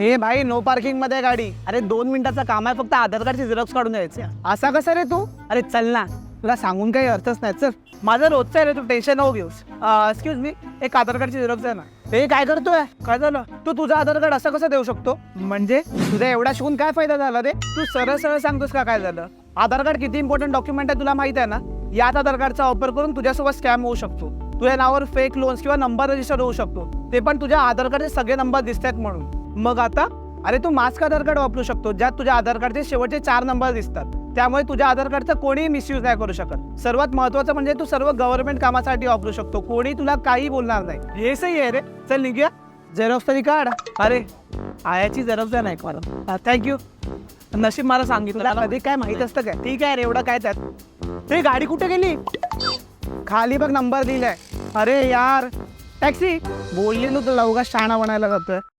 हे भाई नो पार्किंगमध्ये गाडी. अरे दोन मिनिटाचं काम आहे फक्त आधार कार्डची झेरॉक्स काढून द्यायचे. असा कसा रे तू? अरे चल ना. तुला सांगून काही अर्थच नाही. चल. माझं रोजचं आहे रे तू टेन्शन नको घेऊस. एक्सक्यूज मी एक आधार कार्डची झेरॉक्स आहे ना. हे काय करतोय? काय झालं? तू तुझा आधार कार्ड असं कसं देऊ शकतो? म्हणजे? तुझा एवढा शिकून काय फायदा झाला रे? तू सरळ सरळ सांगतोस का काय झालं? आधार कार्ड किती इम्पॉर्टंट डॉक्युमेंट आहे तुला माहीत आहे ना? याच आधार कार्डचा वापर करून तुझ्यासोबत स्कॅम होऊ शकतो. तुझ्या नावावर फेक लोन्स किंवा नंबर रजिस्टर होऊ शकतो. ते पण तुझ्या आधार कार्डचे सगळे नंबर दिसतात म्हणून. मग आता अरे तू मास्क आधार कार्ड वापरू शकतो ज्यात तुझ्या आधार कार्डचे शेवटचे चार नंबर दिसतात. त्यामुळे तुझ्या आधार कार्डचा कोणीही मिसयूज नाही करू शकत. सर्वात महत्वाचं म्हणजे तू सर्व गव्हर्नमेंट कामासाठी वापरू शकतो. कोणी तुला काही बोलणार नाही. हे सही आहे रे. चल निघूया. झेरॉक्स तरी काढ. अरे आयाची झेरॉक्स आहे ना एक मला. थँक्यू नशीब मला सांगितलं कधी काय माहीत असतं काय? ठीक आहे रे एवढं काय त्यात? ते गाडी कुठे गेली? खाली बघ नंबर दिलाय. अरे यार. टॅक्सी बोलली ना तुला उगा शाणा बनायला जातोय.